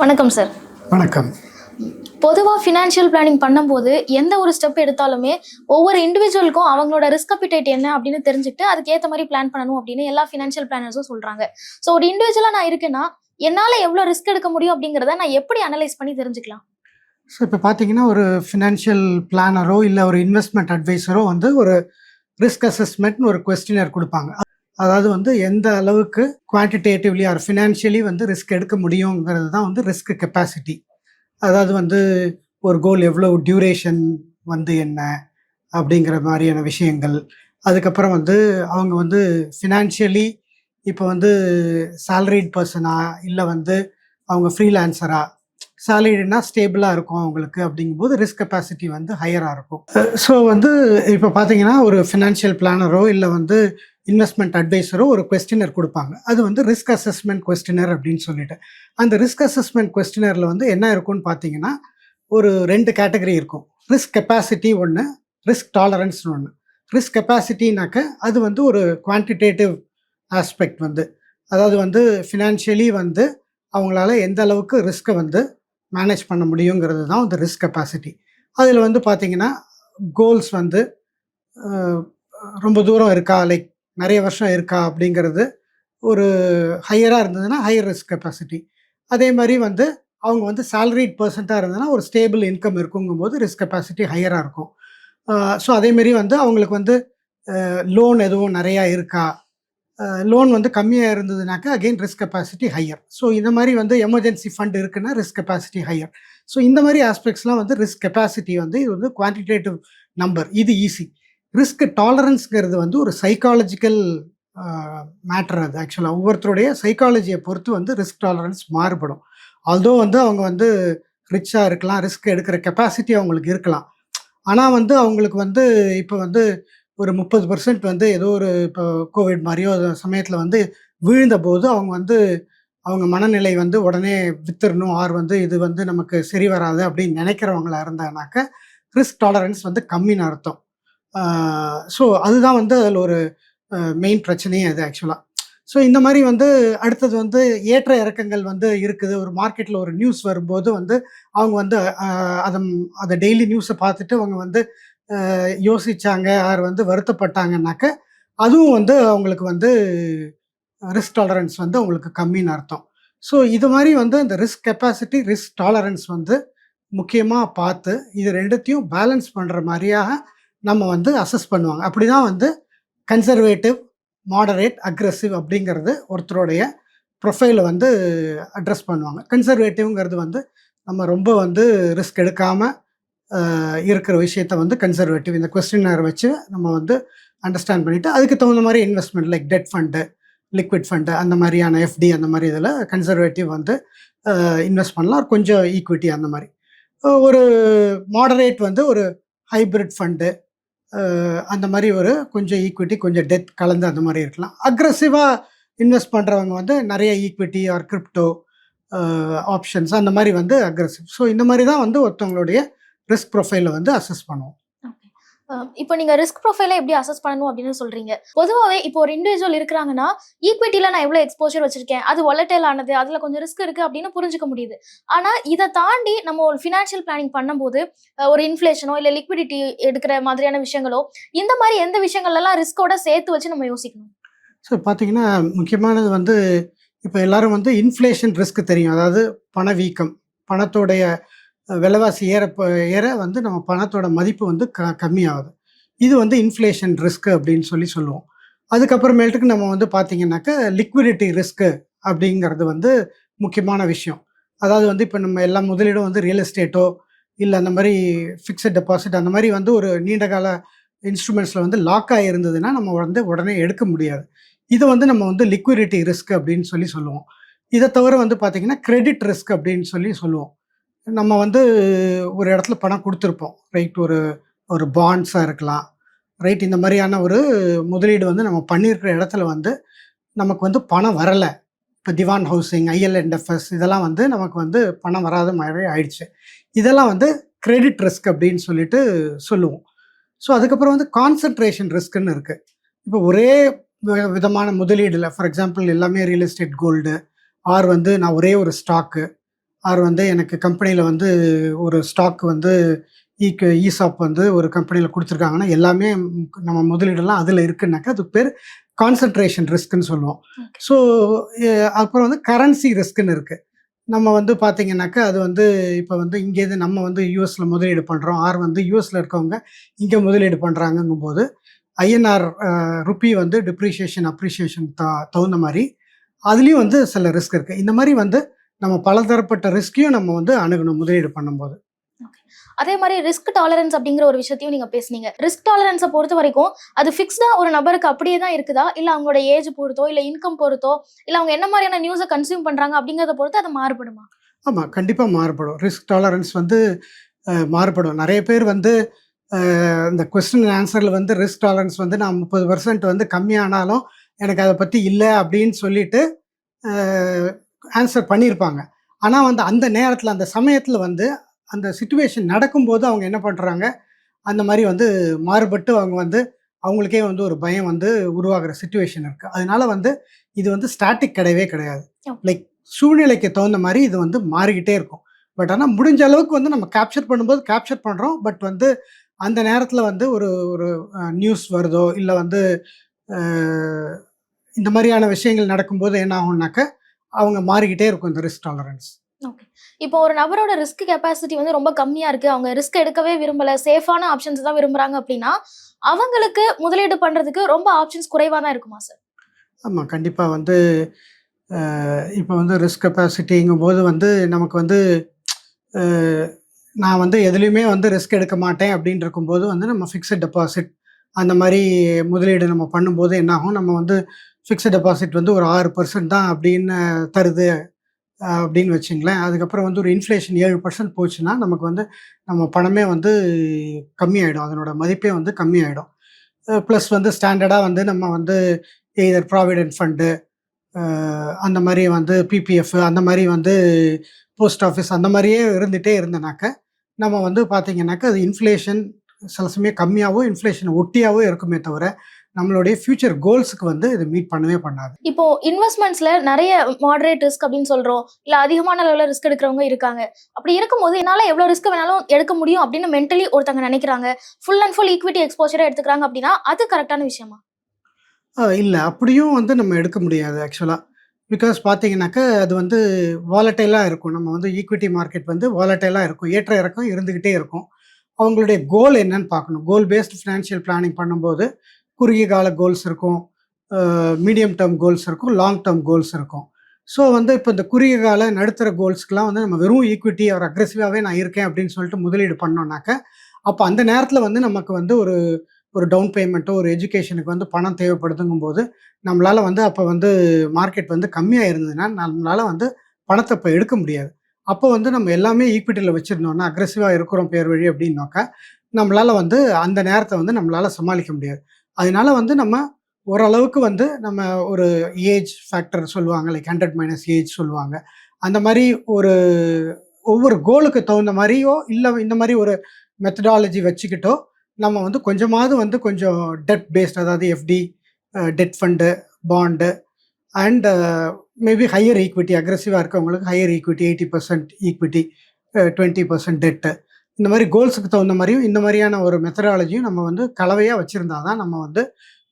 வணக்கம் சார் வணக்கம். பொதுவாக ஃபினான்ஷியல் பிளானிங் பண்ணும்போது எந்த ஒரு ஸ்டெப் எடுத்தாலுமே ஒவ்வொரு இண்டிவிஜுவலுக்கும் அவங்களோட ரிஸ்க் அப்பிடைட் என்ன அப்படின்னு தெரிஞ்சுட்டு அதுக்கேற்ற மாதிரி பிளான் பண்ணணும் அப்படின்னு எல்லா ஃபினான்ஷியல் பிளானர்ஸும் சொல்றாங்க. ஸோ ஒரு இண்டிவிஜுவலாக நான் இருக்கேன்னா என்னால் எவ்வளோ ரிஸ்க் எடுக்க முடியும் அப்படிங்கிறத நான் எப்படி அனலைஸ் பண்ணி தெரிஞ்சுக்கலாம்? ஸோ இப்போ பார்த்தீங்கன்னா ஒரு ஃபினான்ஷியல் பிளானரோ இல்லை ஒரு இன்வெஸ்ட்மெண்ட் அட்வைசரோ வந்து ஒரு ரிஸ்க் அசஸ்மெண்ட்னு ஒரு கொஸ்டினர் கொடுப்பாங்க. அதாவது வந்து எந்த அளவுக்கு குவான்டிடேட்டிவ்லி ஆர் ஃபினான்ஷியலி வந்து ரிஸ்க் எடுக்க முடியுங்கிறது தான் வந்து ரிஸ்க் கெப்பாசிட்டி அதாவது வந்து ஒரு கோல் எவ்வளோ டியூரேஷன் வந்து என்ன அப்படிங்கிற மாதிரியான விஷயங்கள். அதுக்கப்புறம் வந்து அவங்க வந்து ஃபினான்ஷியலி இப்போ வந்து சேலரிட் பர்சனா இல்லை வந்து அவங்க ஃப்ரீலான்சரா சேலரினா ஸ்டேபிளாக இருக்கும் அவங்களுக்கு அப்படிங்கும்போது ரிஸ்க் கெப்பாசிட்டி வந்து ஹையராக இருக்கும். ஸோ வந்து இப்போ பார்த்தீங்கன்னா ஒரு ஃபினான்ஷியல் பிளானரோ இல்லை வந்து இன்வெஸ்ட்மெண்ட் அட்வைஸரும் ஒரு கொஸ்டினர் கொடுப்பாங்க. அது வந்து ரிஸ்க் அசஸ்மெண்ட் கொஸ்டினர் அப்படின்னு சொல்லிட்டு. அந்த ரிஸ்க் அசஸ்மெண்ட் கொஸ்டினரில் வந்து என்ன இருக்கும்னு பார்த்தீங்கன்னா ஒரு ரெண்டு கேட்டகரி இருக்கும். ரிஸ்க் கெப்பாசிட்டி ஒன்று ரிஸ்க் டாலரன்ஸ்னு ஒன்று ரிஸ்க் கெப்பாசிட்டினாக்க அது வந்து ஒரு குவான்டிடேட்டிவ் ஆஸ்பெக்ட் வந்து. அதாவது வந்து ஃபினான்ஷியலி வந்து அவங்களால எந்த அளவுக்கு ரிஸ்க்கை வந்து மேனேஜ் பண்ண முடியுங்கிறது தான் அந்த ரிஸ்க் கெப்பாசிட்டி அதில் வந்து பார்த்தீங்கன்னா கோல்ஸ் வந்து ரொம்ப தூரம் இருக்கா? லைக் நிறைய வருஷம் இருக்கா அப்படிங்கிறது ஒரு ஹையராக இருந்ததுன்னா ஹையர் ரிஸ்க் கெப்பாசிட்டி அதே மாதிரி வந்து அவங்க வந்து சேலரிட் பர்சண்ட்டாக இருந்ததுன்னா ஒரு ஸ்டேபிள் இன்கம் இருக்குங்கும்போது ரிஸ்க் கெப்பாசிட்டி ஹையராக இருக்கும். ஸோ அதேமாரி வந்து அவங்களுக்கு வந்து லோன் எதுவும் நிறையா இருக்கா? லோன் வந்து கம்மியாக இருந்ததுனாக்கா again risk capacity higher so இந்த மாதிரி வந்து எமர்ஜென்சி ஃபண்ட் இருக்குன்னா ரிஸ்க் கெப்பாசிட்டி ஹையர் ஸோ இந்த மாதிரி ஆஸ்பெக்ட்ஸ்லாம் வந்து ரிஸ்க் கெப்பாசிட்டி வந்து இது வந்து குவான்டிடேட்டிவ் நம்பர் இது ஈஸி ரிஸ்க் டாலரன்ஸுங்கிறது வந்து ஒரு சைக்காலஜிக்கல் மேட்டர் அது. ஆக்சுவலாக ஒவ்வொருத்தருடைய சைக்காலஜியை பொறுத்து வந்து ரிஸ்க் டாலரன்ஸ் மாறுபடும். ஆல்தோ வந்து அவங்க வந்து ரிச்சாக இருக்கலாம் ரிஸ்க் எடுக்கிற கெப்பாசிட்டி அவங்களுக்கு இருக்கலாம். ஆனால் வந்து அவங்களுக்கு வந்து இப்போ வந்து ஒரு முப்பது பர்சன்ட் வந்து ஏதோ ஒரு இப்போ கோவிட் மாதிரியோ சமயத்தில் வந்து விழுந்த போது அவங்க வந்து அவங்க மனநிலை வந்து உடனே வித்துடணும் ஆர் வந்து இது வந்து நமக்கு சரி வராது அப்படின்னு நினைக்கிறவங்களா இருந்தாங்கனாக்க ரிஸ்க் டாலரன்ஸ் வந்து கம்மின்னு அர்த்தம். ஸோ அதுதான் வந்து அதில் ஒரு மெயின் பிரச்சனையே அது ஆக்சுவலாக ஸோ இந்த மாதிரி வந்து அடுத்தது வந்து ஏற்ற இறக்கங்கள் வந்து இருக்குது. ஒரு மார்க்கெட்டில் ஒரு நியூஸ் வரும்போது வந்து அவங்க வந்து அதை அதை டெய்லி நியூஸை பார்த்துட்டு அவங்க வந்து யோசித்தாங்க யார் வந்து வருத்தப்பட்டாங்கன்னாக்க அதுவும் வந்து அவங்களுக்கு வந்து ரிஸ்க் டாலரன்ஸ் வந்து அவங்களுக்கு கம்மின்னு அர்த்தம். ஸோ இது மாதிரி வந்து இந்த ரிஸ்க் கெப்பாசிட்டி ரிஸ்க் டாலரன்ஸ் வந்து முக்கியமாக பார்த்து இது ரெண்டுத்தையும் பேலன்ஸ் பண்ணுற மாதிரியாக நம்ம வந்து அசஸ் பண்ணுவாங்க. அப்படி தான் வந்து கன்சர்வேட்டிவ் மாடரேட் அக்ரெசிவ் அப்படிங்கிறது ஒருத்தருடைய ப்ரொஃபைலை வந்து அட்ரஸ் பண்ணுவாங்க. கன்சர்வேட்டிவ்ங்கிறது வந்து நம்ம ரொம்ப வந்து ரிஸ்க் எடுக்காமல் இருக்கிற விஷயத்த வந்து கன்சர்வேட்டிவ் இந்த கொஸ்டினர் வச்சு நம்ம வந்து அண்டர்ஸ்டாண்ட் பண்ணிவிட்டு அதுக்கு தகுந்த மாதிரி investment like debt fund liquid fund அந்த மாதிரியான எஃப்டி அந்த மாதிரி இதில் கன்சர்வேட்டிவ் வந்து இன்வெஸ்ட் பண்ணலாம். கொஞ்சம் ஈக்விட்டி அந்த மாதிரி. ஒரு மாடரேட் வந்து ஒரு ஹைப்ரிட் ஃபண்டு அந்த மாதிரி ஒரு கொஞ்சம் ஈக்விட்டி கொஞ்சம் டெத் கலந்து அந்த மாதிரி இருக்கலாம். அக்ரஸிவாக இன்வெஸ்ட் பண்ணுறவங்க வந்து நிறைய ஈக்விட்டி ஆர் கிரிப்டோ ஆப்ஷன்ஸ் அந்த மாதிரி வந்து அக்ரஸிவ் ஸோ இந்த மாதிரி தான் வந்து ஒருத்தவங்களுடைய ரிஸ்க் ப்ரொஃபைலை வந்து அசஸ் பண்ணுவோம். இப்போ நீங்க ரிஸ்க் ப்ரொஃபைலை எப்படி அசஸ் பண்ணணும் அப்படின்னு சொல்றீங்க. பொதுவாகவே இப்போ ஒரு இண்டிவிஜுவல் இருக்கிறாங்கன்னா ஈக்விட்டியில நான் எவ்வளவு எக்ஸ்போஜர் வச்சிருக்கேன் அது ஒலட்டைல் ஆனது அதுல கொஞ்சம் ரிஸ்க் இருக்கு அப்படின்னு புரிஞ்சுக்க முடியுது. ஆனா இதை தாண்டி நம்ம ஒரு ஃபினான்ஷியல் பிளானிங் பண்ணும்போது ஒரு இன்ஃபிளேஷனோ இல்ல லிக்விடிட்டி எடுக்கிற மாதிரியான விஷயங்களோ இந்த மாதிரி எந்த விஷயங்கள்லாம் ரிஸ்கோட சேர்த்து வச்சு நம்ம யோசிக்கணும்? ஸோ பார்த்தீங்கன்னா முக்கியமானது வந்து இப்போ எல்லாரும் வந்து இன்ஃப்ளேஷன் ரிஸ்க் தெரியும். அதாவது பணவீக்கம் பணத்தோடைய விலைவாசி ஏற ப- ஏற வந்து நம்ம பணத்தோட மதிப்பு வந்து க கம்மியாகுது. இது வந்து இன்ஃப்ளேஷன் ரிஸ்க் அப்படின்னு சொல்லி சொல்லுவோம். அதுக்கப்புறமேட்டுக்கு நம்ம வந்து பார்த்திங்கனாக்கா லிக்விடிட்டி ரிஸ்க்கு அப்படிங்கிறது வந்து முக்கியமான விஷயம். அதாவது வந்து இப்போ நம்ம எல்லா முதலீடும் வந்து ரியல் எஸ்டேட்டோ இல்லை அந்த மாதிரி ஃபிக்ஸட் டெபாசிட் அந்த மாதிரி வந்து ஒரு நீண்ட கால இன்ஸ்ட்ருமெண்ட்ஸில் வந்து லாக் ஆகிருந்ததுன்னா நம்ம வந்து உடனே எடுக்க முடியாது. இதை வந்து நம்ம வந்து லிக்விடிட்டி ரிஸ்க் அப்படின்னு சொல்லி சொல்லுவோம். இதை தவிர வந்து பார்த்தீங்கன்னா கிரெடிட் ரிஸ்க் அப்படின்னு சொல்லி சொல்லுவோம். நம்ம வந்து ஒரு இடத்துல பணம் கொடுத்துருப்போம். ரைட் ஒரு ஒரு பாண்ட்ஸாக இருக்கலாம். ரைட் இந்த மாதிரியான ஒரு முதலீடு வந்து நம்ம பண்ணியிருக்கிற இடத்துல வந்து நமக்கு வந்து பணம் வரலை. இப்போ திவான் ஹவுசிங் ஐஎல்என்எஃப்எஸ் இதெல்லாம் வந்து நமக்கு வந்து பணம் வராத மாதிரி ஆயிடுச்சு. இதெல்லாம் வந்து கிரெடிட் ரிஸ்க் அப்படின்னு சொல்லிட்டு சொல்லுவோம். ஸோ அதுக்கப்புறம் வந்து கான்சன்ட்ரேஷன் ரிஸ்க்குன்னு இருக்குது இப்போ ஒரே வி- விதமான முதலீடில் ஃபார் எக்ஸாம்பிள் எல்லாமே ரியல் எஸ்டேட் கோல்டு ஆர் வந்து நான் ஒரே ஒரு ஸ்டாக்கு ஆர் வந்து எனக்கு கம்பெனியில் வந்து ஒரு ஸ்டாக் வந்து ஈக்கு ஈசாப் வந்து ஒரு கம்பெனியில் கொடுத்துருக்காங்கன்னா எல்லாமே நம்ம முதலீடெல்லாம் அதில் இருக்குன்னாக்கா அதுக்கு பேர் கான்சன்ட்ரேஷன் ரிஸ்க்குன்னு சொல்லுவோம். ஸோ அப்புறம் வந்து கரன்சி ரிஸ்க்குன்னு இருக்குது நம்ம வந்து பார்த்தீங்கன்னாக்கா அது வந்து இப்போ வந்து இங்கேருந்து நம்ம வந்து யூஎஸ்ல முதலீடு பண்ணுறோம் ஆர் வந்து யூஎஸ்ல இருக்கவங்க இங்கே முதலீடு பண்ணுறாங்கங்கும் போது ஐஎன்ஆர் ருப்பி வந்து டிப்ரிஷியேஷன் அப்ரிஷியேஷன் த தகுந்த மாதிரி அதுலேயும் வந்து சில ரிஸ்க் இருக்குது இந்த மாதிரி வந்து நம்ம பலதரப்பட்ட ரிஸ்க்கையும் நம்ம வந்து அணுகணும் முதலீடு பண்ணும்போது. அதே மாதிரி ரிஸ்க் டாலரன்ஸ் அப்படிங்கிற ஒரு விஷயத்தையும் நீங்க பேசுனீங்க. ரிஸ்க் டாலரன்ஸை பொறுத்த வரைக்கும் அது ஃபிக்ஸ்டா ஒரு நபருக்கு அப்படியே தான் இருக்குதா? இல்ல அவங்களோட ஏஜ் பொறுத்தோ இல்ல இன்கம் பொறுத்தோ இல்ல அவங்க என்ன மாதிரியான நியூஸை கன்சியூம் பண்றாங்க அப்படிங்கறத பொறுத்து அது மாறுபடுமா? ஆமாம் கண்டிப்பாக மாறுபடும். ரிஸ்க் டாலரன்ஸ் வந்து மாறுபடும். நிறைய பேர் வந்து இந்த கொஸ்டின் ஆன்சரில் வந்து ரிஸ்க் டாலரன்ஸ் வந்து நான் முப்பது பர்சன்ட் வந்து கம்மியானாலும் எனக்கு அதை பற்றி இல்லை அப்படின்னு சொல்லிட்டு ஆன்சர் பண்ணியிருப்பாங்க. ஆனால் வந்து அந்த நேரத்தில் அந்த சமயத்தில் வந்து அந்த சுச்சுவேஷன் நடக்கும்போது அவங்க என்ன பண்ணுறாங்க அந்த மாதிரி வந்து மாறுபட்டு அவங்க வந்து அவங்களுக்கே வந்து ஒரு பயம் வந்து உருவாகிற சுச்சுவேஷன் இருக்குது அதனால வந்து இது வந்து ஸ்டாட்டிக் கிடையவே கிடையாது. லைக் சூழ்நிலைக்கு தகுந்த மாதிரி இது வந்து மாறிக்கிட்டே இருக்கும். பட் ஆனால் முடிஞ்ச அளவுக்கு வந்து நம்ம கேப்சர் பண்ணும்போது கேப்சர் பண்ணுறோம் பட் வந்து அந்த நேரத்தில் வந்து ஒரு ஒரு நியூஸ் வருதோ இல்லை வந்து இந்த மாதிரியான விஷயங்கள் நடக்கும்போது என்ன ஆகும்னாக்க அவங்க மாறிக்கிட்டே இருக்கும் இந்த ரிஸ்க் டாலரன்ஸ் இப்போ ஒரு நபரோட ரிஸ்க் கெப்பாசிட்டி வந்து ரொம்ப கம்மியா இருக்கு. அவங்க ரிஸ்க் எடுக்கவே விரும்பல. சேஃபான ஆப்ஷன்ஸ் தான் விரும்புறாங்க அப்படின்னா அவங்களுக்கு முதலீடு பண்றதுக்கு ரொம்ப ஆப்ஷன்ஸ் குறைவா தான் இருக்குமா சார் ஆமாம் கண்டிப்பாக வந்து இப்போ வந்து ரிஸ்க் கெப்பாசிட்டிங்கும் போது வந்து நமக்கு வந்து நான் வந்து எதுலேயுமே வந்து ரிஸ்க் எடுக்க மாட்டேன் அப்படின்னு இருக்கும்போது வந்து நம்ம ஃபிக்ஸட் டெபாசிட் அந்த மாதிரி முதலீடு நம்ம பண்ணும்போது என்ன ஆகும் நம்ம வந்து ஃபிக்ஸட் டெபாசிட் வந்து ஒரு ஆறு பர்சன்ட் தான் அப்படின்னு தருது அப்படின்னு வச்சுங்களேன். அதுக்கப்புறம் வந்து ஒரு இன்ஃப்ளேஷன் ஏழு பர்சன்ட் போச்சுன்னா நமக்கு வந்து நம்ம பணமே வந்து கம்மியாயிடும். அதனோட மதிப்பே வந்து கம்மியாயிடும். ப்ளஸ் வந்து ஸ்டாண்டர்டாக வந்து நம்ம வந்து எய்தர் ப்ராவிடென்ட் ஃபண்டு அந்த மாதிரி வந்து பிபிஎஃப் அந்த மாதிரி வந்து போஸ்ட் ஆஃபீஸ் அந்த மாதிரியே இருந்துகிட்டே இருந்தனாக்க நம்ம வந்து பார்த்திங்கனாக்கா அது இன்ஃப்ளேஷன் சில சமயம் கம்மியாகவும் இன்ஃப்ளேஷன் ஒட்டியாகவும் இருக்குமே தவிர நம்மளுடைய ஃப்யூச்சர் கோல்ஸுக்கு வந்து இது மீட் பண்ணவே பண்ணாது. இப்போ இன்வெஸ்ட்மெண்ட்ஸ்ல நிறைய மாடரேட் ரிஸ்க் அப்படின்னு சொல்றோம். இல்ல அதிகமான அளவுல ரிஸ்க் எடுக்கிறவங்க இருக்காங்க. அப்படி இருக்கும்போது என்னால எவ்வளவு ரிஸ்க் வேணாலும் எடுக்க முடியும் அப்படின்னு மென்டலி ஒருத்தங்க நினைக்கிறாங்க. ஃபுல் அண்ட் ஃபுல் ஈக்விட்டி எக்ஸ்போஜரா எடுத்துக்கிறாங்க அப்படின்னா அது கரெக்டான விஷயமா? இல்லை. அப்படியும் வந்து நம்ம எடுக்க முடியாது ஆக்சுவலாக பிகாஸ் பார்த்தீங்கன்னாக்கா அது வந்து வாலட்டைலாக இருக்கும். நம்ம வந்து ஈக்விட்டி மார்க்கெட் வந்து வாலட்டைலாக இருக்கும். ஏற்ற இறக்கம் இருந்துக்கிட்டே இருக்கும். அவங்களுடைய கோல் என்னன்னு பார்க்கணும். கோல் பேஸ்டு ஃபினான்ஷியல் பிளானிங் பண்ணும்போது குறுகிய கால கோல்ஸ் இருக்கும். மீடியம் டேர்ம் கோல்ஸ் இருக்கும் லாங் டேர்ம் கோல்ஸ் இருக்கும். ஸோ வந்து இப்போ இந்த குறுகிய கால நடுத்தர கோல்ஸ்க்குலாம் வந்து நம்ம வெறும் ஈக்விட்டி ஒரு அக்ரெசிவாகவே நான் இருக்கேன் அப்படின்னு சொல்லிட்டு முதலீடு பண்ணோம்னாக்க அப்போ அந்த நேரத்தில் வந்து நமக்கு வந்து ஒரு ஒரு டவுன் பேமெண்ட்டோ ஒரு எஜுகேஷனுக்கு வந்து பணம் தேவைப்படுதுங்கும் போது நம்மளால் வந்து அப்போ வந்து மார்க்கெட் வந்து கம்மியாக இருந்ததுன்னா நம்மளால் வந்து பணத்தை இப்போ எடுக்க முடியாது. அப்போ வந்து நம்ம எல்லாமே ஈக்விட்டியில் வச்சுருந்தோம்னா அக்ரெசிவாக இருக்கிறோம் பேர் வழி அப்படின்னாக்கா நம்மளால் வந்து அந்த நேரத்தை வந்து நம்மளால் சமாளிக்க முடியாது. அதனால வந்து நம்ம ஓரளவுக்கு வந்து நம்ம ஒரு ஏஜ் ஃபேக்டர் சொல்லுவாங்க லைக் ஹண்ட்ரட் மைனஸ் ஏஜ் சொல்லுவாங்க. அந்த மாதிரி ஒரு ஒவ்வொரு கோலுக்கு தகுந்த மாதிரியோ இல்லை இந்த மாதிரி ஒரு மெத்தடாலஜி வச்சுக்கிட்டோ நம்ம வந்து கொஞ்சமாவது வந்து கொஞ்சம் டெட் பேஸ்ட் அதாவது FD debt fund bond and maybe higher equity அக்ரெசிவாக இருக்கவங்களுக்கு higher equity eighty percent equity twenty percent debt இந்த மாதிரி கோல்ஸுக்கு தகுந்த மாதிரியும் இந்த மாதிரியான ஒரு மெத்தடாலஜியும் நம்ம வந்து கலவையாக வச்சுருந்தா தான் நம்ம வந்து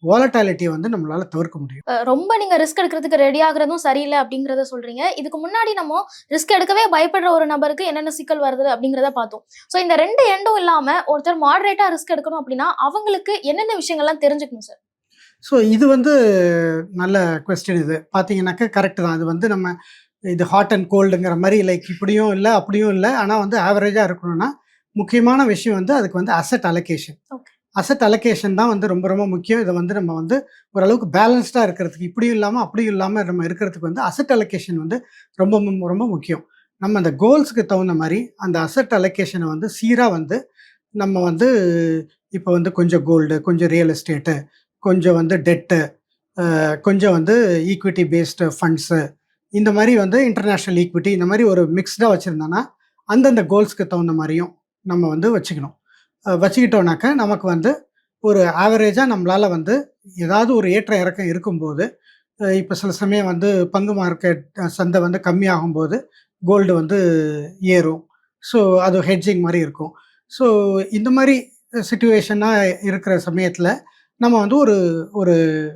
வாலட்டாலிட்டியை வந்து நம்மளால் தவிர்க்க முடியும். ரொம்ப நீங்க ரிஸ்க் எடுக்கிறதுக்கு ரெடி ஆகுறதும் சரியில்லை அப்படிங்கறத சொல்றீங்க. இதுக்கு முன்னாடி நம்ம ரிஸ்க் எடுக்கவே பயப்படுற ஒரு நபருக்கு என்னென்ன சிக்கல் வருது அப்படிங்கறத பார்த்தோம். ஸோ இந்த ரெண்டு எண்டும் இல்லாம ஒருத்தர் மாடரேட்டா ரிஸ்க் எடுக்கணும் அப்படின்னா அவங்களுக்கு என்னென்ன விஷயங்கள்லாம் தெரிஞ்சுக்கணும் சார் ஸோ இது வந்து நல்ல கொஸ்டின் இது. பார்த்தீங்கன்னாக்கா கரெக்ட் தான். இது வந்து நம்ம இது ஹாட் அண்ட் கோல்டுங்கிற மாதிரி லைக் இப்படியும் இல்லை அப்படியும் இல்லை. ஆனால் வந்து ஆவரேஜாக இருக்கணும்னா முக்கியமான விஷயம் வந்து அதுக்கு வந்து அசட் அலோகேஷன். அசட் அலோகேஷன் தான் வந்து ரொம்ப ரொம்ப முக்கியம். இதை வந்து நம்ம வந்து ஓரளவுக்கு பேலன்ஸ்டாக இருக்கிறதுக்கு இப்படியும் இல்லாமல் அப்படியும் இல்லாமல் நம்ம இருக்கிறதுக்கு வந்து அசட் அலோகேஷன் வந்து ரொம்ப ரொம்ப முக்கியம். நம்ம அந்த கோல்ஸுக்கு தகுந்த மாதிரி அந்த அசட் அலோகேஷனை வந்து சீராக வந்து நம்ம வந்து இப்போ வந்து கொஞ்சம் கோல்டு கொஞ்சம் ரியல் எஸ்டேட்டு கொஞ்சம் வந்து டெட்டு கொஞ்சம் வந்து ஈக்விட்டி பேஸ்டு ஃபண்ட்ஸு இந்த மாதிரி வந்து இன்டர்நேஷ்னல் ஈக்விட்டி இந்த மாதிரி ஒரு மிக்ஸ்டாக வச்சுருந்தோன்னா அந்தந்த கோல்ஸ்க்கு தகுந்த மாதிரியும் நம்ம வந்து வச்சுக்கணும். அஹ் வச்சுக்கிட்டோம்னாக்க நமக்கு வந்து ஒரு ஆவரேஜாக நம்மளால் வந்து ஏதாவது ஒரு ஏற்ற இறக்கம் இருக்கும்போது இப்போ சில சமயம் வந்து பங்கு மார்க்கெட் சந்தை வந்து கம்மியாகும்போது கோல்டு வந்து ஏறும். ஸோ அது ஹெட்ஜிங் மாதிரி இருக்கும். ஸோ இந்த மாதிரி சுச்சுவேஷனாக இருக்கிற சமயத்தில் நம்ம வந்து ஒரு ஒரு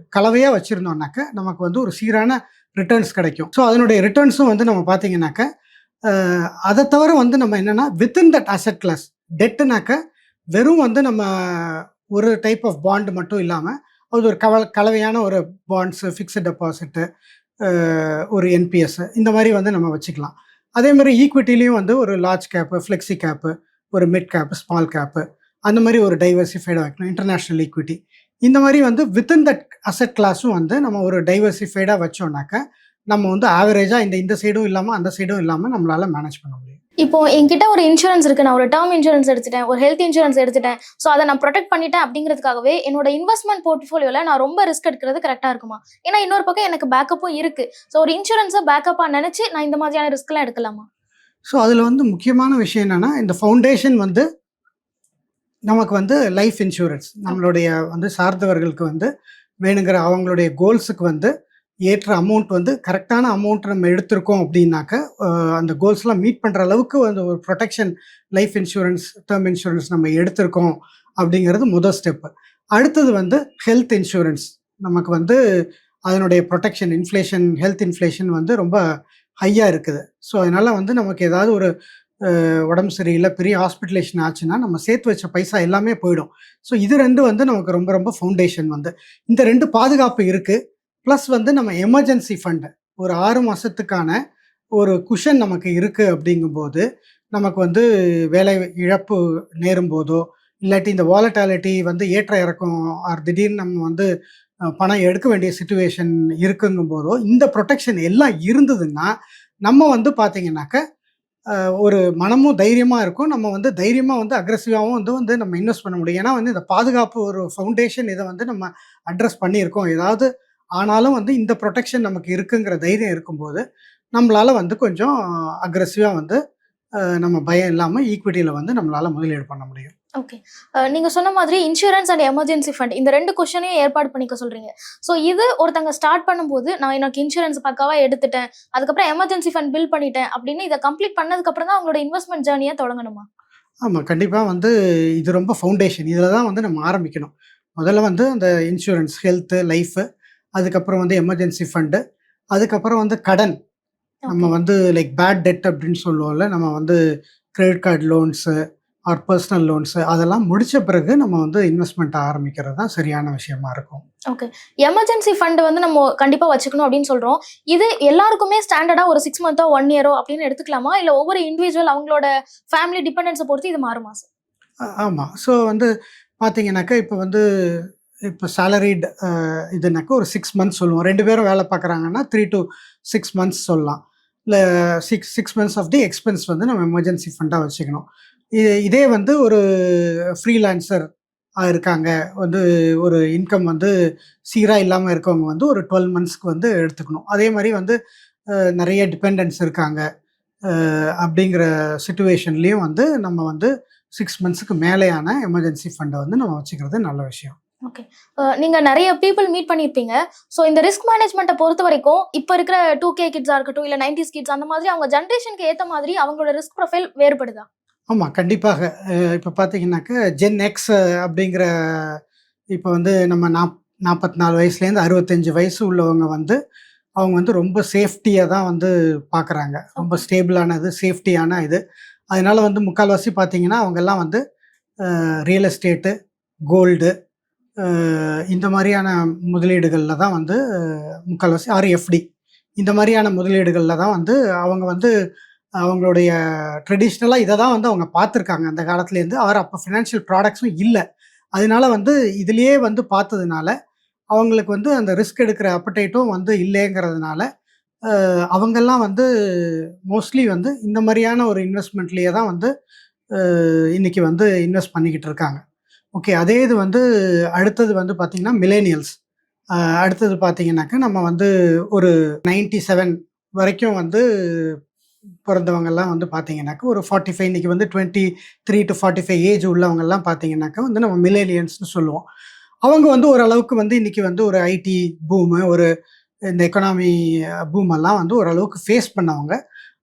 கலவையாக வச்சுருந்தோம்னாக்க நமக்கு வந்து ஒரு சீரான ரிட்டர்ன்ஸ் கிடைக்கும். ஸோ அதனுடைய ரிட்டர்ன்ஸும் வந்து நம்ம பார்த்தீங்கன்னாக்க அதை தவிர வந்து நம்ம என்னென்னா வித்தின் தட் அசெட் கிளாஸ் டெட்டுனாக்க வெறும் வந்து நம்ம ஒரு டைப் ஆஃப் பாண்டு மட்டும் இல்லாமல் அது ஒரு கவ கலவையான ஒரு பாண்ட்ஸு ஃபிக்ஸட் டெபாசிட்டு ஒரு என்பிஎஸ் இந்த மாதிரி வந்து நம்ம வச்சுக்கலாம். அதே மாதிரி ஈக்விட்டிலையும் வந்து ஒரு லார்ஜ் கேப்பு ஃப்ளெக்ஸி கேப்பு ஒரு மிட் கேப்பு ஸ்மால் கேப்பு அந்த மாதிரி ஒரு டைவர்சிஃபைடாக வைக்கணும் இன்டர்நேஷ்னல் ஈக்விட்டி இந்த மாதிரி வந்து வித்தின் தட் அசெட் கிளாஸும் வந்து நம்ம ஒரு டைவர்சிஃபைடாக வச்சோம்னாக்க நம்ம வந்து ஆவரேஜாக இந்த இந்த சைடும் இல்லாமல் அந்த சைடும் இல்லாமல் நம்மளால மேனேஜ் பண்ண முடியும். இப்போ என்கிட்ட ஒரு இன்சூரன்ஸ் இருக்கு. நான் ஒரு டேர்ம் இன்சூரன்ஸ் எடுத்துட்டேன். ஒரு ஹெல்த் இன்சூரன்ஸ் எடுத்துட்டேன். ஸோ அதை நான் ப்ரொடெக்ட் பண்ணிட்டேன் அப்படிங்கிறதுக்காகவே என்னோட இன்வெஸ்ட்மெண்ட் போர்ட்ஃபோலியோல நான் ரொம்ப ரிஸ்க் எடுக்கிறது கரெக்டா இருக்குமா? ஏன்னா இன்னொரு பக்கம் எனக்கு பேக்கப்பும் இருக்கு. ஸோ ஒரு இன்சூரன்ஸை பேக்கப்பா நினைச்சு நான் இந்த மாதிரியான ரிஸ்க்லாம் எடுக்கலாமா? ஸோ அதில் வந்து முக்கியமான விஷயம் என்னென்னா இந்த ஃபவுண்டேஷன் வந்து நமக்கு வந்து லைஃப் இன்சூரன்ஸ் நம்மளுடைய வந்து சார்ந்தவர்களுக்கு வந்து வேணுங்கிற அவங்களுடைய கோல்ஸுக்கு வந்து ஏற்ற அமௌண்ட் வந்து கரெக்டான அமௌண்ட் நம்ம எடுத்திருக்கோம் அப்படின்னாக்க அந்த கோல்ஸ்லாம் மீட் பண்ணுற அளவுக்கு வந்து ஒரு protection life insurance term insurance நம்ம எடுத்திருக்கோம் அப்படிங்கிறது முதல் ஸ்டெப்பு அடுத்தது வந்து ஹெல்த் இன்சூரன்ஸ் நமக்கு வந்து அதனுடைய ப்ரொடெக்ஷன் இன்ஃப்ளேஷன் ஹெல்த் இன்ஃப்ளேஷன் வந்து ரொம்ப ஹையாக இருக்குது. ஸோ அதனால் வந்து நமக்கு ஏதாவது ஒரு உடம்பு சரியில்லை பெரிய ஹாஸ்பிட்டலேஷன் ஆச்சுன்னா நம்ம சேர்த்து வச்ச பைசா எல்லாமே போயிடும். ஸோ இது ரெண்டு வந்து நமக்கு ரொம்ப ரொம்ப ஃபவுண்டேஷன் வந்து. இந்த ரெண்டு பாதுகாப்பு இருக்குது ப்ளஸ் வந்து நம்ம எமர்ஜென்சி ஃபண்டு ஒரு ஆறு மாதத்துக்கான ஒரு குஷன் நமக்கு இருக்குது அப்படிங்கும்போது நமக்கு வந்து வேலை இழப்பு நேரும் போதோ இல்லாட்டி இந்த வாலட்டாலிட்டி வந்து ஏற்ற இறக்கம் ஆர் திடீர்னு நம்ம வந்து பணம் எடுக்க வேண்டிய சுச்சுவேஷன் இருக்குங்கும் போதோ இந்த ப்ரொடெக்ஷன் எல்லாம் இருந்ததுன்னா நம்ம வந்து பார்த்தீங்கன்னாக்க ஒரு மனமும் தைரியமாக இருக்கும். நம்ம வந்து தைரியமாக வந்து அக்ரெசிவாகவும் வந்து வந்து நம்ம இன்வெஸ்ட் பண்ண முடியும். ஏன்னா வந்து இந்த பாதுகாப்பு ஒரு ஃபவுண்டேஷன் இதை வந்து நம்ம அட்ரஸ் பண்ணியிருக்கோம். ஏதாவது ஆனாலும் வந்து இந்த ப்ரொடெக்ஷன் நமக்கு இருக்குங்கிற தைரியம் இருக்கும்போது நம்மளால வந்து கொஞ்சம் அக்ரெசிவாக வந்து நம்ம பயம் இல்லாமல் ஈக்விட்டியில் வந்து நம்மளால முதலீடு பண்ண முடியும். ஓகே நீங்க சொன்ன மாதிரி இன்சூரன்ஸ் அண்ட் எமர்ஜென்சி ஃபண்ட் இந்த ரெண்டு கொஷனையும் ஏற்பாடு பண்ணிக்க சொல்றீங்க. ஸோ இது ஒருத்தங்க ஸ்டார்ட் பண்ணும்போது நான் எனக்கு இன்சூரன்ஸ் பக்காவா எடுத்துட்டேன் அதுக்கப்புறம் எமர்ஜென்சி ஃபண்ட் பில் பண்ணிட்டேன் அப்படின்னு இதை கம்ப்ளீட் பண்ணதுக்கு அப்புறம் தான் அவங்களோட இன்வெஸ்ட்மெண்ட் ஜேர்னியை தொடங்கணுமா? ஆமாம் கண்டிப்பாக வந்து இது ரொம்ப ஃபவுண்டேஷன் இதில் தான் வந்து நம்ம ஆரம்பிக்கணும். முதல்ல வந்து அந்த இன்சூரன்ஸ் ஹெல்த்து லைஃபு அதுக்கப்புறம் வந்து எமர்ஜென்சி ஃபண்டு அதுக்கப்புறம் வந்து கடன். நம்ம வந்து லைக் பேட் டெட் அப்படின்னு சொல்லுவோம்ல நம்ம வந்து credit card loans or personal loans அதெல்லாம் முடிச்ச பிறகு நம்ம வந்து இன்வெஸ்ட்மெண்ட் ஆரம்பிக்கிறது தான் சரியான விஷயமா இருக்கும். எமர்ஜென்சி ஃபண்ட் வந்து நம்ம கண்டிப்பா வச்சுக்கணும் அப்படின்னு சொல்றோம். இது எல்லாருக்குமே ஸ்டாண்டர்டா ஒரு சிக்ஸ் மந்தோ ஒன் இயரோ அப்படின்னு எடுத்துக்கலாமா? இல்ல ஒவ்வொரு இண்டிவிஜுவல் அவங்களோட ஃபேமிலி டிபெண்டன்ஸை பொறுத்து இது மாறுமா சார் ஆமாம் ஸோ வந்து பார்த்தீங்கன்னாக்கா இப்போ வந்து இப்போ சேலரிட் இதுனாக்கா ஒரு சிக்ஸ் மந்த்ஸ் சொல்லுவோம். ரெண்டு பேரும் வேலை பார்க்குறாங்கன்னா த்ரீ டு சிக்ஸ் மந்த்ஸ் சொல்லலாம். இல்லை six six months of the expense வந்து நம்ம எமர்ஜென்சி ஃபண்டாக வச்சுக்கணும். இது இதே வந்து ஒரு ஃப்ரீலான்சர் இருக்காங்க. வந்து ஒரு இன்கம் வந்து சீராக இல்லாமல் இருக்கவங்க வந்து ஒரு டுவெல் மந்த்ஸ்க்கு வந்து எடுத்துக்கணும். அதே மாதிரி வந்து நிறைய டிபெண்டன்ஸ் இருக்காங்க. அப்படிங்கிற சுச்சுவேஷன்லேயும் வந்து நம்ம வந்து சிக்ஸ் மந்த்ஸுக்கு மேலேயான எமர்ஜென்சி ஃபண்டை வந்து நம்ம வச்சுக்கிறது நல்ல விஷயம். அஹ் நீங்க நிறைய பீப்புள் மீட் பண்ணியிருப்பீங்க ஸோ இந்த ரிஸ்க் மேனேஜ்மெண்ட்டை பொறுத்த வரைக்கும் இப்போ இருக்கிற டூ கே கிட்ஸா இருக்கட்டும் இல்ல நைன்டிஸ் கிட்ஸ் அந்த மாதிரி அவங்க ஜென்ரேஷனுக்கு ஏத்த மாதிரி அவங்களோட ரிஸ்க் ப்ரொஃபைல் வேறுபடுதா? ஆமாம் கண்டிப்பாக. இப்போ பார்த்தீங்கன்னாக்க ஜென் எக்ஸ் அப்படிங்கிற இப்போ வந்து நம்ம நாப் நாற்பத்தி நாலு வயசுலேருந்து அறுபத்தஞ்சு வயசு உள்ளவங்க வந்து அவங்க வந்து ரொம்ப சேஃப்டியாக தான் வந்து பார்க்குறாங்க ரொம்ப ஸ்டேபிளானது சேஃப்டியான இது. அதனால வந்து முக்கால்வாசி பார்த்தீங்கன்னா அவங்கெல்லாம் வந்து ரியல் எஸ்டேட்டு கோல்டு இந்த மாதிரியான முதலீடுகளில் தான் வந்து முக்கால்வாசி முக்கால்வாசி ஆர்எஃப்டி. இந்த மாதிரியான முதலீடுகளில் தான் வந்து அவங்க வந்து அவங்களுடைய ட்ரெடிஷ்னலாக இதை தான் வந்து அவங்க பார்த்துருக்காங்க. அந்த காலத்துலேருந்து ஆர் அப்போ ஃபினான்ஷியல் ப்ராடக்ட்ஸும் இல்லை. அதனால வந்து இதுலேயே வந்து பார்த்ததுனால அவங்களுக்கு வந்து அந்த ரிஸ்க் எடுக்கிற அப்படைட்டும் வந்து இல்லைங்கிறதுனால அவங்கெல்லாம் வந்து மோஸ்ட்லி வந்து இந்த மாதிரியான ஒரு இன்வெஸ்ட்மெண்ட்லேயே தான் வந்து இன்றைக்கி வந்து இன்வெஸ்ட் பண்ணிக்கிட்டு இருக்காங்க. ஓகே அதே இது வந்து அடுத்தது வந்து பார்த்திங்கன்னா மிலேனியல்ஸ் அடுத்தது பார்த்தீங்கன்னாக்கா நம்ம வந்து ஒரு நைன்டி செவன் வரைக்கும் வந்து பிறந்தவங்கெல்லாம் வந்து பார்த்தீங்கன்னாக்கா ஒரு ஃபார்ட்டி ஃபைவ் இன்றைக்கி வந்து twenty three to forty five age உள்ளவங்கெல்லாம் பார்த்தீங்கன்னாக்கா வந்து நம்ம மிலேனியன்ஸ்னு சொல்லுவோம். அவங்க வந்து ஓரளவுக்கு வந்து இன்றைக்கி வந்து ஒரு ஐடி பூமு ஒரு இந்த எக்கனாமி பூமெல்லாம் வந்து ஓரளவுக்கு ஃபேஸ் பண்ணவங்க.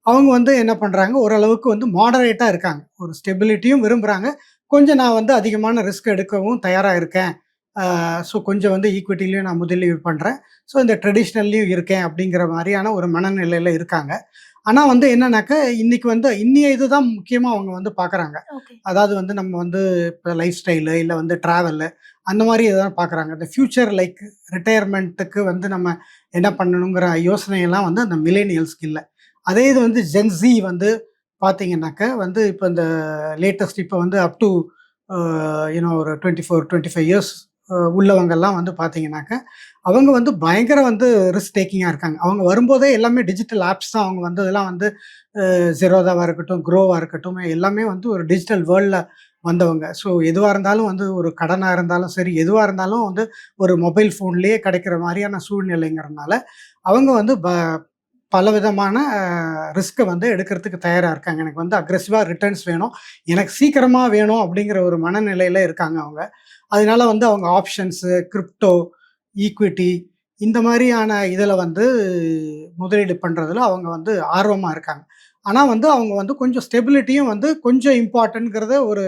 அவங்க வந்து என்ன பண்ணுறாங்க ஓரளவுக்கு வந்து மாடரேட்டாக இருக்காங்க. ஒரு ஸ்டெபிலிட்டியும் விரும்புகிறாங்க கொஞ்சம் நான் வந்து அதிகமான ரிஸ்க் எடுக்கவும் தயாராக இருக்கேன். ஸோ கொஞ்சம் வந்து ஈக்விட்டிலையும் நான் முதலீடு பண்ணுறேன் ஸோ இந்த ட்ரெடிஷ்னல்லையும் இருக்கேன் அப்படிங்கிற மாதிரியான ஒரு மனநிலையில் இருக்காங்க. ஆனால் வந்து என்னன்னாக்கா இன்னைக்கு வந்து இன்னிய இதுதான் முக்கியமாக அவங்க வந்து பார்க்குறாங்க அதாவது வந்து நம்ம வந்து இப்போ லைஃப் ஸ்டைலு இல்லை வந்து ட்ராவலு அந்த மாதிரி இதான் பார்க்குறாங்க இந்த ஃப்யூச்சர் லைக் ரிட்டையர்மெண்ட்டுக்கு வந்து நம்ம என்ன பண்ணணுங்கிற யோசனையெல்லாம் வந்து அந்த மில்லேனியல்ஸ்க்கு இல்லை. அதே இது வந்து ஜென்சி வந்து பார்த்தீங்கன்னாக்க வந்து இப்போ இந்த லேட்டஸ்ட் இப்போ வந்து அப் டு யூனோ ஒரு twenty four twenty five years உள்ளவங்கெல்லாம் வந்து பார்த்தீங்கன்னாக்க அவங்க வந்து பயங்கர வந்து ரிஸ்க் டேக்கிங்காக இருக்காங்க. அவங்க வரும்போதே எல்லாமே டிஜிட்டல் ஆப்ஸ் தான் அவங்க வந்து இதெல்லாம் வந்து ஜெரோதாவாக இருக்கட்டும் க்ரோவாக இருக்கட்டும் எல்லாமே வந்து ஒரு டிஜிட்டல் வேர்ல்டில் வந்தவங்க. ஸோ எதுவாக இருந்தாலும் வந்து ஒரு கடனாக இருந்தாலும் சரி எதுவாக இருந்தாலும் வந்து ஒரு மொபைல் ஃபோன்லேயே கிடைக்கிற மாதிரியான சூழ்நிலைங்கிறதுனால அவங்க வந்து ப பலவிதமான ரிஸ்க்கை வந்து எடுக்கிறதுக்கு தயாராக இருக்காங்க. எனக்கு வந்து அக்ரெசிவாக ரிட்டர்ன்ஸ் வேணும். எனக்கு சீக்கிரமாக வேணும் அப்படிங்கிற ஒரு மனநிலையில் இருக்காங்க அவங்க. அதனால வந்து அவங்க ஆப்ஷன்ஸு கிரிப்டோ ஈக்விட்டி இந்த மாதிரியான இதில் வந்து முதலீடு பண்ணுறதுல அவங்க வந்து ஆர்வமாக இருக்காங்க. ஆனால் வந்து அவங்க வந்து கொஞ்சம் ஸ்டெபிலிட்டியும் வந்து கொஞ்சம் இம்பார்ட்டன்ட்ங்கிறத ஒரு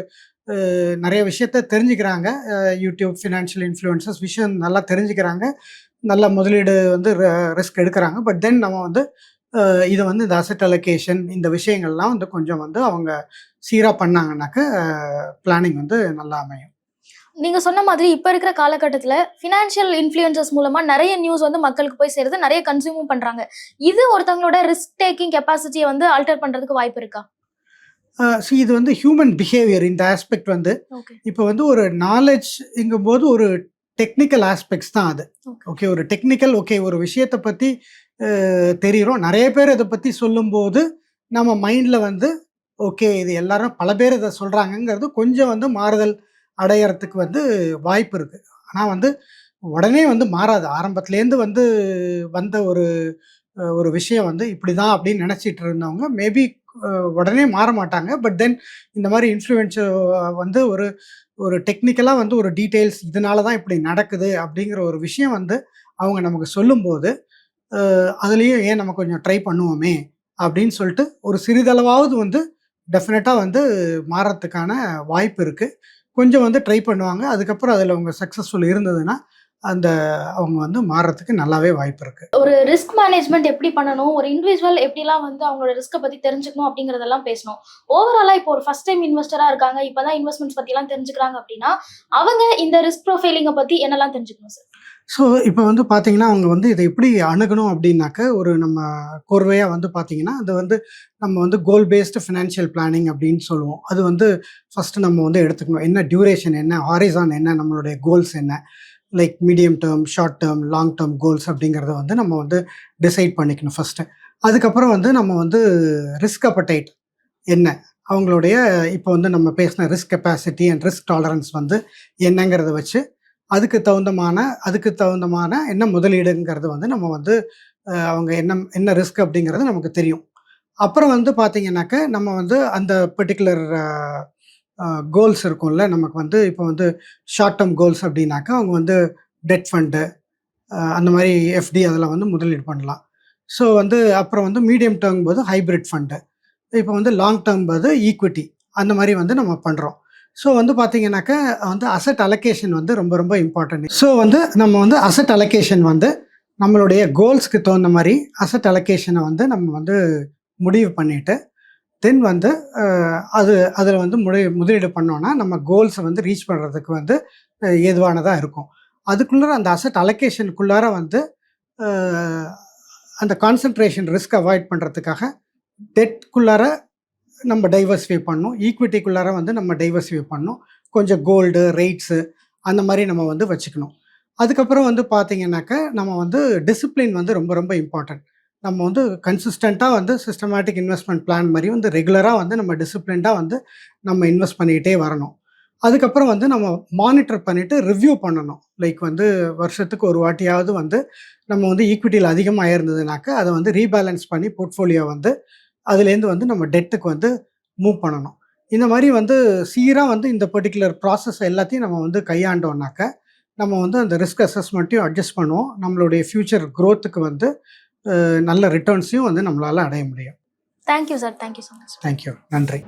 நிறைய விஷயத்த தெரிஞ்சுக்கிறாங்க. யூடியூப் ஃபினான்ஷியல் இன்ஃப்ளூயன்சஸ் விஷயம் நல்லா தெரிஞ்சுக்கிறாங்க. நல்ல முதலீடு வந்து ரிஸ்க் எடுக்கிறாங்க. பட் தென் நம்ம வந்து இதை வந்து இந்த அசட் அலோகேஷன் இந்த விஷயங்கள்லாம் வந்து கொஞ்சம் வந்து அவங்க சீராக பண்ணாங்கன்னாக்க பிளானிங் வந்து நல்லா அமையும். நீங்க சொன்ன மாதிரி இப்ப இருக்கிற காலகட்டத்துல ஃபினான்ஷியல் இன்ஃப்ளூயன்சஸ் மூலமா நிறைய நியூஸ் வந்து மக்களுக்கு போய் சேருது நிறைய கன்சியூமும் பண்றாங்க. இது ஒருத்தவங்களோட ரிஸ்க் டேக்கிங் கெப்பாசிட்டியை வந்து ஆல்டர் பண்றதுக்கு வாய்ப்பு இருக்கா? ஸோ இது வந்து ஹியூமன் பிஹேவியர் இந்த ஆஸ்பெக்ட் வந்து. இப்போ வந்து ஒரு நாலேஜ்ங்கும் போது ஒரு டெக்னிக்கல் ஆஸ்பெக்ட்ஸ் தான் அது. ஓகே ஒரு டெக்னிக்கல் ஓகே ஒரு விஷயத்தை பற்றி தெரிகிறோம் நிறைய பேர் இதை பற்றி சொல்லும்போது நம்ம மைண்டில் வந்து ஓகே இது எல்லாரும் பல பேர் இதை சொல்கிறாங்கங்கிறது கொஞ்சம் வந்து மாறுதல் அடையறதுக்கு வந்து வாய்ப்பு இருக்குது ஆனால் வந்து உடனே வந்து மாறாது. ஆரம்பத்துலேருந்து வந்து வந்த ஒரு ஒரு விஷயம் வந்து இப்படி தான் அப்படின்னு நினச்சிட்டு இருந்தவங்க மேபி உடனே மாற மாட்டாங்க. பட் தென் இந்த மாதிரி இன்ஃப்ளூயன்ஸ் வந்து ஒரு ஒரு டெக்னிக்கலாக வந்து ஒரு டீட்டெயில்ஸ் இதனால தான் இப்படி நடக்குது அப்படிங்கிற ஒரு விஷயம் வந்து அவங்க நமக்கு சொல்லும்போது அதுலேயும் ஏன் நம்ம கொஞ்சம் ட்ரை பண்ணுவோமே அப்படின்னு சொல்லிட்டு ஒரு சிறிதளவாவது வந்து டெஃபினட்டாக வந்து மாறத்துக்கான வாய்ப்பு இருக்குது கொஞ்சம் வந்து ட்ரை பண்ணுவாங்க. அதுக்கப்புறம் அதில் அவங்க சக்ஸஸ்ஃபுல் இருந்ததுன்னா அந்த அவங்க வந்து மாறுறதுக்கு நல்லாவே வாய்ப்பு இருக்குது ஒரு ரிஸ்க் மேனேஜ்மெண்ட் எப்படி பண்ணணும்? ஒரு இண்டிவிஜுவல் எப்படிலாம் வந்து அவங்களோட ரிஸ்க்கை பத்தி தெரிஞ்சுக்கணும் அப்படிங்கறதெல்லாம் பேசணும். ஓவராலா இப்போ ஒரு ஃபர்ஸ்ட் டைம் இன்வெஸ்டரா இருக்காங்க. இப்பதான் இன்வெஸ்ட்மெண்ட்ஸ் பத்தி எல்லாம் தெரிஞ்சுக்கிறாங்க அப்படின்னா அவங்க இந்த ரிஸ்க் ப்ரொஃபைலிங்கை பத்தி என்னெல்லாம் தெரிஞ்சுக்கணும் சார் ஸோ இப்போ வந்து பார்த்தீங்கன்னா அவங்க வந்து இதை எப்படி அணுகணும் அப்படின்னாக்க ஒரு நம்ம கோர்வையாக வந்து பார்த்தீங்கன்னா அது வந்து நம்ம வந்து கோல் பேஸ்டு ஃபினான்ஷியல் பிளானிங் அப்படின்னு சொல்லுவோம். அது வந்து ஃபஸ்ட்டு நம்ம வந்து எடுத்துக்கணும். என்ன டியூரேஷன் என்ன ஹாரிசான் என்ன நம்மளுடைய கோல்ஸ் என்ன? Like medium term short term long term goals அப்படிங்கிறத வந்து நம்ம வந்து டிசைட் பண்ணிக்கணும் ஃபஸ்ட்டு அதுக்கப்புறம் வந்து நம்ம வந்து ரிஸ்க் அப்படைட் என்ன? அவங்களுடைய இப்போ வந்து நம்ம பேசின risk capacity and risk tolerance வந்து என்னங்கிறத வச்சு அதுக்கு தகுந்தமான அதுக்கு தகுந்தமான என்ன முதலீடுங்கிறது வந்து நம்ம வந்து அவங்க என்ன என்ன ரிஸ்க் அப்படிங்கிறது நமக்கு தெரியும். அப்புறம் வந்து பார்த்தீங்கன்னாக்க நம்ம வந்து அந்த பர்டிகுலர் கோல்ஸ் இருக்கும்ல. நமக்கு வந்து இப்போ வந்து ஷார்ட் டேர்ம் கோல்ஸ் அப்படின்னாக்கா அவங்க வந்து டெட் ஃபண்டு அந்த மாதிரி எஃப்டி அதில் வந்து முதலீடு பண்ணலாம். ஸோ வந்து அப்புறம் வந்து மீடியம் டேர்ம் போது ஹைப்ரிட் ஃபண்டு இப்போ வந்து லாங் டேர்ம் போது ஈக்விட்டி அந்த மாதிரி வந்து நம்ம பண்ணுறோம் ஸோ வந்து பார்த்தீங்கன்னாக்கா வந்து அசட் அலகேஷன் வந்து ரொம்ப ரொம்ப இம்பார்ட்டன்ட் ஸோ வந்து நம்ம வந்து அசட் அலகேஷன் வந்து நம்மளுடைய கோல்ஸ்க்கு தகுந்த மாதிரி அசட் அலகேஷனை வந்து நம்ம வந்து முடிவு பண்ணிவிட்டு தென் வந்து அது அதில் வந்து முடி முதலீடு பண்ணோன்னா நம்ம கோல்ஸை வந்து ரீச் பண்ணுறதுக்கு வந்து ஏதுவானதாக இருக்கும். அதுக்குள்ளார அந்த அசட் அலோகேஷனுக்குள்ளார வந்து அந்த கான்சன்ட்ரேஷன் ரிஸ்க் அவாய்ட் பண்ணுறதுக்காக டெட்குள்ளார நம்ம டைவர்சிஃபை பண்ணணும். ஈக்விட்டிக்குள்ளார வந்து நம்ம டைவர்சிஃபை பண்ணணும். கொஞ்சம் கோல்டு ரேட்ஸு அந்த மாதிரி நம்ம வந்து வச்சுக்கணும். அதுக்கப்புறம் வந்து பார்த்தீங்கன்னாக்க நம்ம வந்து டிசிப்ளின் வந்து ரொம்ப ரொம்ப இம்பார்ட்டன்ட் நம்ம வந்து கன்சிஸ்டண்ட்டாக வந்து சிஸ்டமேட்டிக் இன்வெஸ்ட்மெண்ட் பிளான் மாதிரி வந்து ரெகுலராக வந்து நம்ம டிசிப்ளின்டாக வந்து நம்ம இன்வெஸ்ட் பண்ணிக்கிட்டே வரணும். அதுக்கப்புறம் வந்து நம்ம மானிட்டர் பண்ணிவிட்டு ரிவ்யூ பண்ணணும். லைக் வந்து வருஷத்துக்கு ஒரு வாட்டியாவது வந்து நம்ம வந்து ஈக்விட்டியில் அதிகமாக இருந்ததுனாக்க அதை வந்து ரீபேலன்ஸ் பண்ணி போர்ட்ஃபோலியோ வந்து அதுலேருந்து வந்து நம்ம டெட்டுக்கு வந்து மூவ் பண்ணணும். இந்த மாதிரி வந்து சீராக வந்து இந்த பர்டிகுலர் ப்ராசஸ் எல்லாத்தையும் நம்ம வந்து கையாண்டோம்னாக்க நம்ம வந்து அந்த ரிஸ்க் அசஸ்மெண்ட்டையும் அட்ஜஸ்ட் பண்ணுவோம். நம்மளுடைய ஃப்யூச்சர் க்ரோத்துக்கு வந்து நல்ல ரிட்டர்ன்ஸையும் வந்து நம்மளால் அடைய முடியும். Thank you sir thank you so much thank you நன்றி.